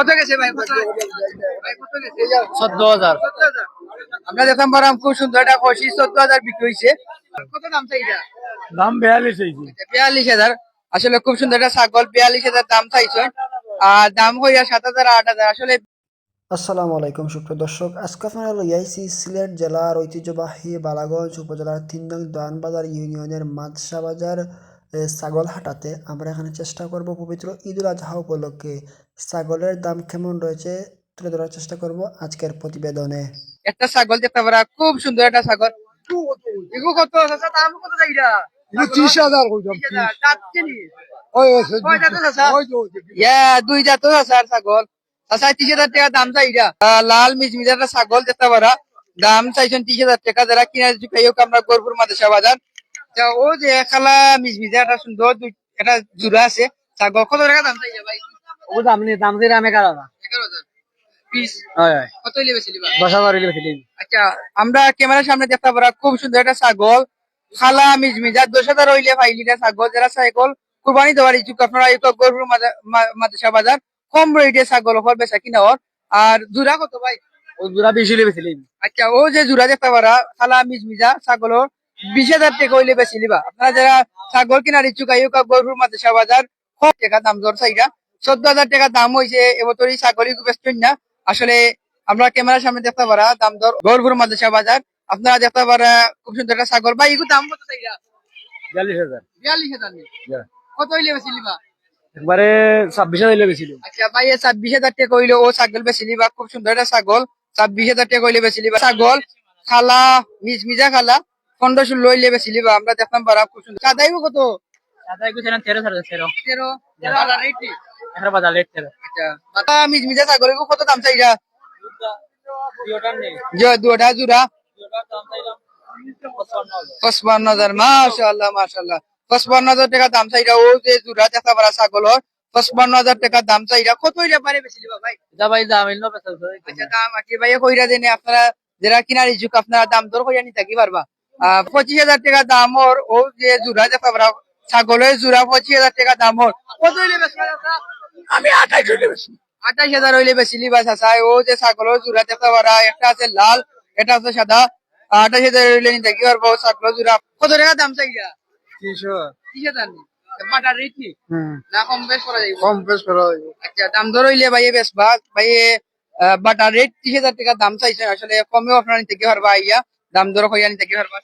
কত গেছে ভাই? কত গেছে? চোদ্দ হাজার। আমরা দেখলাম পারাম খুব সুন্দর একটা খসি চোদ্দ হাজার বিক্রি হয়েছে কত দাম চাইটা দাম বিয়াল্লিশ হয়েছে বিয়াল্লিশ হাজার। আসলে খুব সুন্দর একটা ছাগল বিয়াল্লিশ হাজার দাম চাইছেন আর দাম হইয়া সাত হাজার আট হাজার। আসলে আসসালামু আলাইকুম সুপ্রিয় দর্শক। আজকে আপনারা লইয়াইছি সিলেট জেলার ঐতিহ্যবাহী বালাগঞ্জ উপজেলার তিন নং দানবাজার ইউনিয়নের মাদশা বাজার ছাগল হাটাতে আমরা এখানে চেষ্টা করব পবিত্র ঈদুল আজহা উপলক্ষে। ছাগলের দাম কেমন রয়েছে তুলে ধরার চেষ্টা করব আজকের প্রতিবেদনে। একটা ছাগল দেখতে পারা খুব সুন্দর একটা ছাগল। কত চাচা দাম কত ত্রিশ হাজার দুই আছে আর ছাগল। চাচা ত্রিশ হাজার টাকা দাম আহ, লাল মিজমিজা একটা ছাগল দেখতে পারা। দাম চাইছেন ত্রিশ হাজার টাকা যারা কিনা আমরা গরপুর মাদেশা বাজার। ও যে খালা মিজমিজা একটা সুন্দর একটা জোড়া আছে। ছাগল কত টাকা দাম চাইছে ভাই? ও দাম নেই দাম দিয়ে আমি এগারো হাজার। আচ্ছা আমরা ক্যামেরার সামনে দেখতে পারা খুব সুন্দর একটা ছাগল। খালা মিজমিজা দশ হাজার হইলে ফাইলিটা ছাগল যারা ছাগল কুরবানি দেওয়ার ইচ্ছুক আপনারা এই গরুর মাদ্রাসা বাজার কম রেটে ছাগল হওয়ার বেচা কিনা হওয়ার আর জোড়া কত ভাই? ও দুরা বেশি হইলে বেশি আচ্ছা ও যে জোড়া দেখতে পারা খালা মিজমিজা ছাগলের বিশ হাজার টাকা হইলে বেশি লিবা আপনারা যারা ছাগল কিনার ইচ্ছুক আইও গরুর বাজার কম টাকা দাম দর চাইরা। চোদ্দ হাজার টাকা দাম হয়েছে এবছর এই ছাগলই না। আসলে আমরা ক্যামেরার সামনে দেখতে পারা দাম দর গরুর মাদ্রাসা বাজার। আপনারা দেখতে পারা খুব সুন্দর একটা ছাগল ভাই এগুলো দাম কত চাইরা? বিয়াল্লিশ হাজার। বিয়াল্লিশ হাজার। কত হইলে বেশি লিবা একবারে ছাব্বিশ হাজার বেশি আচ্ছা ভাই ছাব্বিশ হাজার টাকা হইলে ও ছাগল বেশি লিবা খুব সুন্দর একটা ছাগল। ছাব্বিশ হাজার টাকা হইলে বেশি লিবা ছাগল খালা মিজ মিজা খালা। পনেরো ষোলো হইলে বেশি লিবা আমরা দেখলাম পারা খুব সুন্দর। সাদাইবো কত? এগুলো ছিলেন তেরো হাজার তেরো। তেরো? বাজার তেরো। আচ্ছা। ছাগল কত দাম নেই যে দুটা পঁচপান্ন হাজার মাশাল্লাহ মাশাল্লাহ পঁচপান্ন হাজার টাকা দাম চাইরা ও যে জোড়া দেখা পারা ছাগলর পঁচপান্ন হাজার টাকা দাম চাইরা কত হইলে পারে বেশি ভাই? ভাই দাম বেচা আচ্ছা দাম আকি ভাই কইরা দেনে আপনারা যারা কিনার ইচ্ছুক আপনারা দাম দর কইরা নি কি পারবা? পঁচিশ হাজার টাকা দাম ওর। ও যে জোড়া দেখা পারা ছাগলের জোড়া পঁচিশ হাজার টাকা দাম ওর। কত হইলে আমি আঠাইশ হইলে বেশি। আঠাশ হাজার হইলে বেশি লিবা চাচা। ও যে ছাগলের জোড়া দেখতে পারা একটা আছে লাল এটা আছে সাদা। আঠাইশ হাজার হইলে নিতে কি পারব ছাগলের জোড়া। কত টাকা দাম চাই তিনশো। ত্রিশ হাজার বাটার রেট নি? না কম বেশ করা যাইব। কম বেশ করা যাবে আচ্ছা দাম দর হইলে ভাই বেশ ভাগ। ভাই বাটার রেট ত্রিশ হাজার টাকা দাম চাইছে। আসলে কমেও আপনারা নিতে কি পারবা আইয়া? দাম দর হইয়া নিতে কি পারবা?